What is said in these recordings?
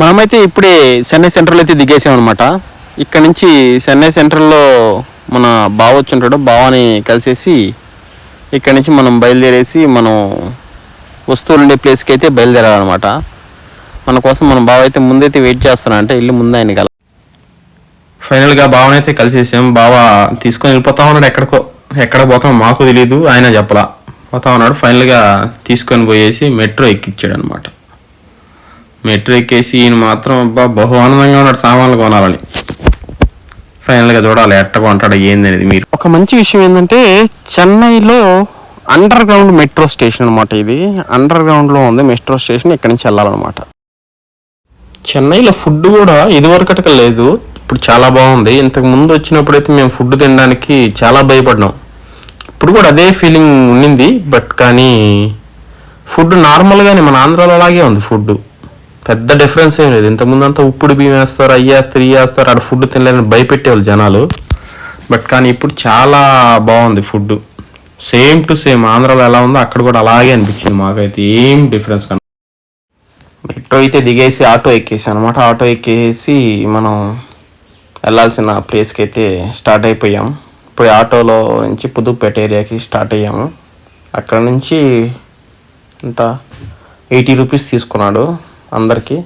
మనమైతే ఇప్పుడే చెన్నై సెంట్రల్ అయితే దిగేసాం అనమాట ఇక్కడ నుంచి చెన్నై సెంట్రల్లో మన బావ వచ్చి ఉంటాడు బావని కలిసేసి ఇక్కడ నుంచి మనం బయలుదేరేసి మనం వస్తువులు ఉండే ప్లేస్కి అయితే బయలుదేరాలన్నమాట. మన కోసం మన బావ అయితే ముందైతే వెయిట్ చేస్తున్నా అంటే ఇల్లు ముందు ఆయన కల ఫైనల్గా బావనైతే కలిసేసాం. బావ తీసుకొని వెళ్ళిపోతా ఉన్నాడు ఎక్కడికో. ఎక్కడ పోతాం మాకు తెలియదు ఆయన చెప్పలా. పోతా ఉన్నాడు. ఫైనల్గా తీసుకొని పోయేసి మెట్రో ఎక్కిచ్చాడు అనమాట మెట్రో ఎక్కేసి ఈయన మాత్రం అబ్బా బహు ఆనందంగా ఉన్నాడు సామాన్లు కొనాలని. ఫైనల్గా చూడాలి ఎట్ట కొంటాడు ఏంది అనేది మీరు. ఒక మంచి విషయం ఏంటంటే చెన్నైలో అండర్ గ్రౌండ్ మెట్రో స్టేషన్ అనమాట ఇది. అండర్ గ్రౌండ్లో ఉంది మెట్రో స్టేషన్ ఇక్కడి నుంచి వెళ్ళాలన్నమాట. చెన్నైలో ఫుడ్ కూడా ఇదివరకటక లేదు ఇప్పుడు చాలా బాగుంది. ఇంతకు ముందు వచ్చినప్పుడు అయితే మేము ఫుడ్ తినడానికి చాలా భయపడ్డాం. ఇప్పుడు కూడా అదే ఫీలింగ్ ఉండింది బట్ కానీ ఫుడ్ నార్మల్గానే మన ఆంధ్రాలో అలాగే ఉంది ఫుడ్ పెద్ద డిఫరెన్స్ ఏం లేదు. ఇంతకుముందు అంతా ఉప్పుడు బియ్యం వేస్తారు అయ్యి వేస్తారు ఇవి వేస్తారు ఆడ ఫుడ్ తినలేని భయపెట్టేవాళ్ళు జనాలు. బట్ కానీ ఇప్పుడు చాలా బాగుంది ఫుడ్ సేమ్ టు సేమ్ ఆంధ్రాలో ఎలా ఉందో అక్కడ కూడా అలాగే అనిపించింది మాకైతే. ఏం డిఫరెన్స్ కన్నా మెట్రో అయితే దిగేసి ఆటో ఎక్కేసి అనమాట ఆటో ఎక్కేసి మనం వెళ్ళాల్సిన ప్లేస్కి అయితే స్టార్ట్ అయిపోయాం. ఇప్పుడు ఆటోలో నుంచి పుదుపేట ఏరియాకి స్టార్ట్ అయ్యాము. అక్కడ నుంచి ఎంత ఎయిటీ రూపీస్ తీసుకున్నాడు. అందరికీ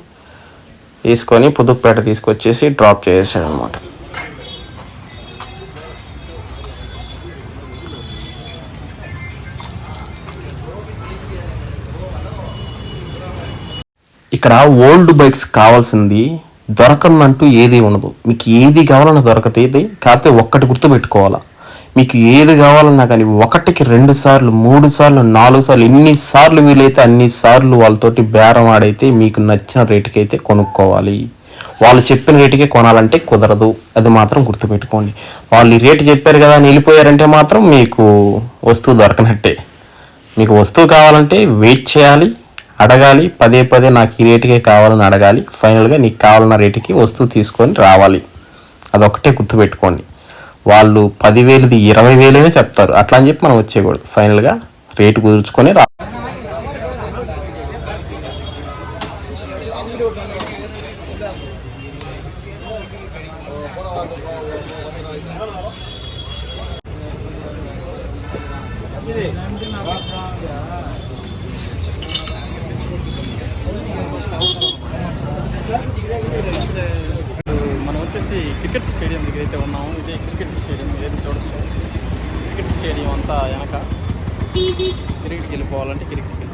తీసుకొని పుదుపేట తీసుకొచ్చేసి డ్రాప్ చేసేసాడు అనమాట ఇక్కడ ఓల్డ్ బైక్స్ కావాల్సింది దొరకందంటూ ఏది ఉండదు. మీకు ఏది కావాలన్నా దొరకతేది కాకపోతే ఒక్కటి గుర్తుపెట్టుకోవాలా? మీకు ఏది కావాలన్నా కానీ ఒకటికి రెండు సార్లు మూడు సార్లు నాలుగు సార్లు ఎన్ని సార్లు వీలైతే అన్ని సార్లు వాళ్ళతోటి బేరం ఆడైతే మీకు నచ్చిన రేటుకి అయితే కొనుక్కోవాలి. వాళ్ళు చెప్పిన రేటుకే కొనాలంటే కుదరదు. అది మాత్రం గుర్తుపెట్టుకోండి. వాళ్ళు ఈ రేటు చెప్పారు కదా అని వెళ్ళిపోయారంటే మాత్రం మీకు వస్తువు దొరకనట్టే. మీకు వస్తువు కావాలంటే వెయిట్ చేయాలి అడగాలి పదే పదే నాకు ఈ రేటుకే కావాలని అడగాలి ఫైనల్గా నీకు కావాలన్న రేటుకి వస్తువు తీసుకొని రావాలి. అదొకటే గుర్తుపెట్టుకోండి. వాళ్ళు పదివేలుది ఇరవై వేలనే చెప్తారు అట్లా అని చెప్పి మనం వచ్చేయకూడదు ఫైనల్గా రేటు కుదుర్చుకొని రా Yeah. వచ్చేసి క్రికెట్ స్టేడియం దగ్గర అయితే ఉన్నాము. ఇదే క్రికెట్ స్టేడియం ఇదే చూడొచ్చు. క్రికెట్ స్టేడియం అంతా వెనక. క్రికెట్కి వెళ్ళిపోవాలంటే క్రికెట్